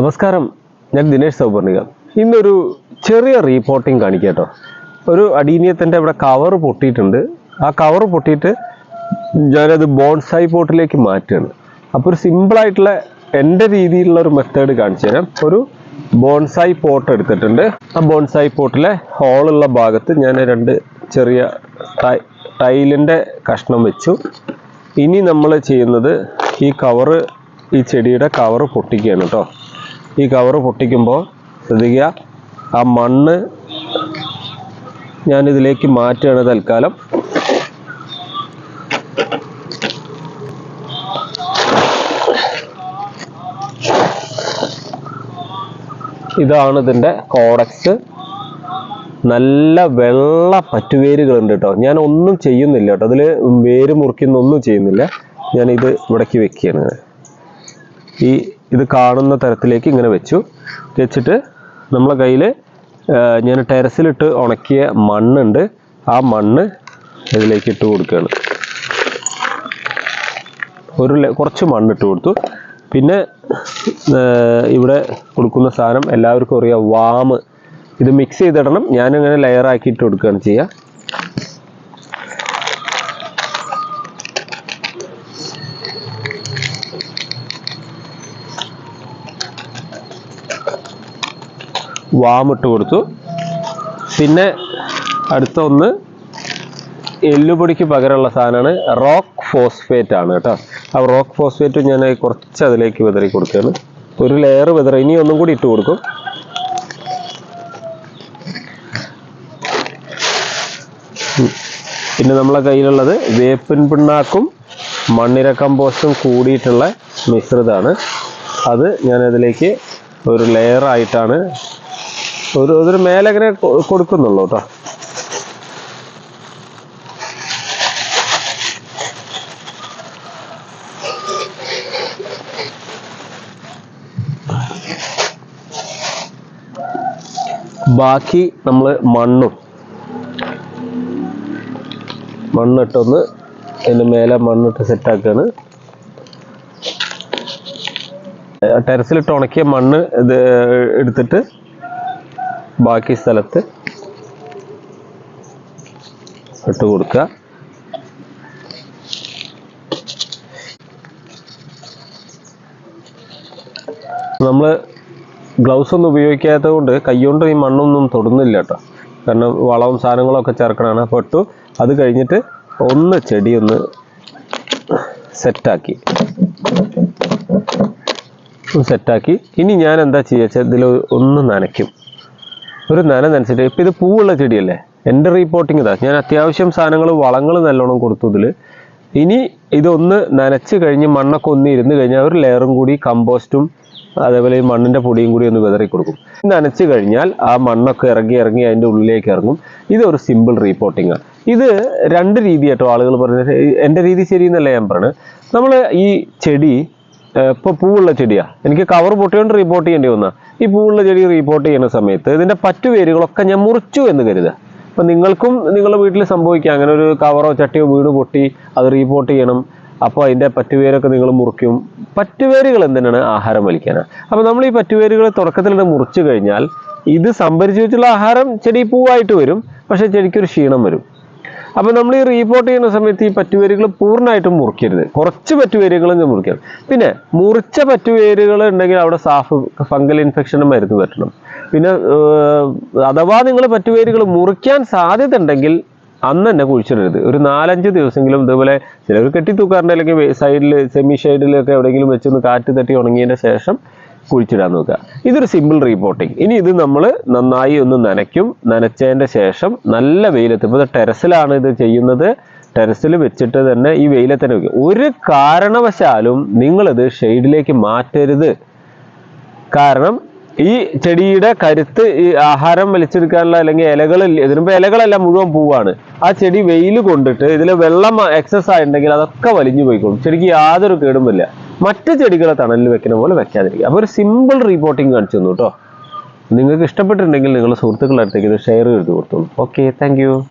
നമസ്കാരം. ഞാൻ ദിനേഷ് സൗപർണിക. ഇന്നൊരു ചെറിയ റീപോർട്ടിംഗ് കാണിക്കാട്ടോ ഒരു അടീനിയത്തിന്റെ ഇവിടെ കവർ പൊട്ടിയിട്ടുണ്ട്. ആ കവർ പൊട്ടിയിട്ട് ഞാനത് ബോൺസായി പോട്ടിലേക്ക് മാറ്റുകയാണ്. അപ്പോൾ ഒരു സിമ്പിളായിട്ടുള്ള എന്റെ രീതിയിലുള്ള ഒരു മെത്തേഡ് കാണിച്ചു തരാം. ഒരു ബോൺസായി പോട്ട് എടുത്തിട്ടുണ്ട്. ആ ബോൺസായി പോട്ടിലെ ഹോളുള്ള ഭാഗത്ത് ഞാൻ രണ്ട് ചെറിയ ടൈ ടൈലിന്റെ കഷ്ണം വെച്ചു. ഇനി നമ്മൾ ചെയ്യുന്നത് ഈ കവറ് ഈ ചെടിയുടെ കവറ് പൊട്ടിക്കുകയാണ് കേട്ടോ ഈ കവറ് പൊട്ടിക്കുമ്പോൾ ശ്രദ്ധിക്കുക. ആ മണ്ണ് ഞാനിതിലേക്ക് മാറ്റുകയാണ് തൽക്കാലം. ഇതാണ് ഇതിന്റെ കോഡക്സ്. നല്ല വെള്ള പറ്റുവേരുകളുണ്ട് കേട്ടോ. ഞാൻ ഒന്നും ചെയ്യുന്നില്ല കേട്ടോ. അതിൽ വേര് മുറിക്കുന്ന ഒന്നും ചെയ്യുന്നില്ല. ഞാനിത് ഇവിടേക്ക് വെക്കുകയാണ്. ഈ ഇത് കാണുന്ന തരത്തിലേക്ക് ഇങ്ങനെ വെച്ചു. വെച്ചിട്ട് നമ്മളെ കയ്യിൽ ഞാൻ ടെറസിലിട്ട് ഉണക്കിയ മണ്ണുണ്ട്. ആ മണ്ണ് ഇതിലേക്ക് ഇട്ട് കൊടുക്കുകയാണ്. ഒരു കുറച്ച് മണ്ണ് ഇട്ട് കൊടുത്തു. പിന്നെ ഇവിടെ കൊടുക്കുന്ന സാധനം എല്ലാവർക്കും അറിയാം വാമ് ഇത് മിക്സ് ചെയ്തിടണം. ഞാനിങ്ങനെ ലെയറാക്കിയിട്ട് കൊടുക്കുകയാണ് ചെയ്യുക. വാമിട്ട് കൊടുത്തു. പിന്നെ അടുത്ത ഒന്ന് എല്ലുപൊടിക്ക് പകരമുള്ള സാധനമാണ് റോക്ക് ഫോസ്ഫേറ്റ് ആണ് കേട്ടോ. ആ റോക്ക് ഫോസ്ഫേറ്റ് ഞാൻ കുറച്ച് അതിലേക്ക് വിതറി കൊടുക്കുകയാണ്. ഒരു ലെയർ വിതറി ഇനി ഒന്നും കൂടി ഇട്ട് കൊടുക്കും. പിന്നെ നമ്മളെ കയ്യിലുള്ളത് വേപ്പിൻ പിണ്ണാക്കും മണ്ണിര കമ്പോസ്റ്റും കൂടിയിട്ടുള്ള മിശ്രിതമാണ്. അത് ഞാൻ അതിലേക്ക് ഒരു ലെയർ ആയിട്ടാണ് ഒരു ഒരു മേലെ അങ്ങനെ കൊ- കൊടുക്കുന്നുള്ളൂ കേട്ടോ. ബാക്കി നമ്മൾ മണ്ണും. മണ്ണിട്ടൊന്ന് അതിന് മേലെ മണ്ണിട്ട് സെറ്റാക്കുകയാണ് ടെറസിലിട്ട് ഉണക്കിയ മണ്ണ് ഇത് എടുത്തിട്ട് ബാക്കി സ്ഥലത്ത് ഇട്ട് കൊടുക്കുക. നമ്മൾ ഗ്ലൗസ് ഒന്നും ഉപയോഗിക്കാത്തത് കൊണ്ട് കൈകൊണ്ട് ഈ മണ്ണൊന്നും തൊടുന്നില്ല കേട്ടോ. കാരണം വളവും സാധനങ്ങളൊക്കെ ചേർക്കണമാണ് അപ്പോൾ ഇട്ടു. അത് കഴിഞ്ഞിട്ട് ഒന്ന് ചെടി ഒന്ന് സെറ്റാക്കി. സെറ്റാക്കി. ഇനി ഞാൻ എന്താ ചെയ്യുക ഇതിൽ ഒന്ന് നനയ്ക്കും. ഒരു നനനനുസരിച്ച് ഇപ്പം ഇത് പൂവുള്ള ചെടിയല്ലേ? എന്റെ റീപ്പോർട്ടിങ് ഇതാ. ഞാൻ അത്യാവശ്യം സാധനങ്ങൾ വളങ്ങൾ നല്ലോണം കൊടുത്തു ഇതിൽ ഇനി ഇതൊന്ന് നനച്ച് കഴിഞ്ഞ് മണ്ണൊക്കെ ഒന്ന് ഇരുന്ന് കഴിഞ്ഞാൽ ഒരു ലെയറും കൂടി കമ്പോസ്റ്റും അതേപോലെ ഈ മണ്ണിന്റെ പൊടിയും കൂടി ഒന്ന് വിതറി കൊടുക്കും. നനച്ച് കഴിഞ്ഞാൽ ആ മണ്ണൊക്കെ ഇറങ്ങി ഇറങ്ങി അതിന്റെ ഉള്ളിലേക്ക് ഇറങ്ങും. ഇതൊരു സിമ്പിൾ റീപോർട്ടിങ് ആണ് ഇത് രണ്ട് രീതി കേട്ടോ ആളുകൾ പറഞ്ഞത്. എന്റെ രീതി ശരിയെന്നല്ല ഞാൻ പറഞ്ഞത്. നമ്മൾ ഈ ചെടി ഇപ്പോൾ പൂവുള്ള ചെടിയാ. എനിക്ക് കവർ പൊട്ടിയോണ്ട് റിപ്പോർട്ട് ചെയ്യേണ്ടി വന്ന. ഈ പൂവുള്ള ചെടി റിപ്പോർട്ട് ചെയ്യുന്ന സമയത്ത് ഇതിന്റെ പറ്റുവേരുകളൊക്കെ ഞാൻ മുറിച്ചു എന്ന് കരുതുക അപ്പം നിങ്ങൾക്കും നിങ്ങളുടെ വീട്ടിൽ സംഭവിക്കാം. അങ്ങനെ ഒരു കവറോ ചട്ടിയോ വീട് പൊട്ടി അത് റീപോർട്ട് ചെയ്യണം. അപ്പോൾ അതിന്റെ പറ്റുവേരൊക്കെ നിങ്ങൾ മുറിക്കും. പറ്റുവേരുകൾ എന്തിനാണ്? ആഹാരം വലിക്കാനാണ് അപ്പോൾ നമ്മൾ ഈ പറ്റുവേരുകൾ തുടക്കത്തിൽ മുറിച്ചു കഴിഞ്ഞാൽ ഇത് സംഭരിച്ചു വെച്ചുള്ള ആഹാരം ചെടി പൂവായിട്ട് വരും. പക്ഷേ ചെടിക്കൊരു ക്ഷീണം വരും. അപ്പോൾ നമ്മൾ ഈ റീപോർട്ട് ചെയ്യുന്ന സമയത്ത് ഈ പറ്റുവേരുകൾ പൂർണമായിട്ടും മുറിക്കരുത്. കുറച്ച് പറ്റുവേരുകൾ മുറിക്കണം പിന്നെ മുറിച്ച പറ്റുവേരുകൾ ഉണ്ടെങ്കിൽ അവിടെ സാഫ് ഫംഗൽ ഇൻഫെക്ഷന് മരുന്ന് പറ്റണം. പിന്നെ അഥവാ നിങ്ങൾ പറ്റുവേരുകൾ മുറിക്കാൻ സാധ്യത ഉണ്ടെങ്കിൽ അന്ന് തന്നെ കുഴിച്ചിടരുത്. ഒരു നാലഞ്ച് ദിവസമെങ്കിലും ഇതുപോലെ ചിലർ കെട്ടി തൂക്കാറുണ്ട് അല്ലെങ്കിൽ സൈഡിൽ സെമി ഷെയ്ഡിലൊക്കെ എവിടെയെങ്കിലും വെച്ചൊന്ന് കാറ്റ് തട്ടി ഉണങ്ങിയതിന്റെ ശേഷം കുഴിച്ചിടാൻ നോക്കുക ഇതൊരു സിമ്പിൾ റീപോർട്ടിങ് ഇനി ഇത് നമ്മൾ നന്നായി ഒന്ന് നനയ്ക്കും. നനച്ചതിന്റെ ശേഷം നല്ല വെയിലത്ത്. ഇപ്പോൾ ടെറസിലാണ് ഇത് ചെയ്യുന്നത്. ടെറസിൽ വെച്ചിട്ട് തന്നെ ഈ വെയിലത്ത് തന്നെ വെക്കും ഒരു കാരണവശാലും നിങ്ങളിത് ഷെയ്ഡിലേക്ക് മാറ്റരുത്. കാരണം ഈ ചെടിയുടെ കരുത്ത് ഈ ആഹാരം വലിച്ചെടുക്കാനുള്ള അല്ലെങ്കിൽ ഇലകൾ ഇതിനുമ്പോൾ ഇലകളല്ല മുഴുവൻ പൂവാണ്. ആ ചെടി വെയിൽ കൊണ്ടിട്ട് ഇതിൽ വെള്ളം എക്സസ് ആയിട്ടുണ്ടെങ്കിൽ അതൊക്കെ വലിഞ്ഞു പോയിക്കോളും. ചെടിക്ക് യാതൊരു കേടുമില്ല മറ്റു ചെടികളെ തണലിൽ വെക്കുന്ന പോലെ വെക്കാതിരിക്കുക. അപ്പോൾ ഒരു സിമ്പിൾ റിപ്പോർട്ടിംഗ് കാണിച്ചു തന്നു കേട്ടോ. നിങ്ങൾക്ക് ഇഷ്ടപ്പെട്ടിട്ടുണ്ടെങ്കിൽ നിങ്ങളുടെ സുഹൃത്തുക്കളുടെ അടുത്തേക്ക് ഇത് ഷെയർ ചെയ്ത് കൊടുത്തോളൂ. Okay thank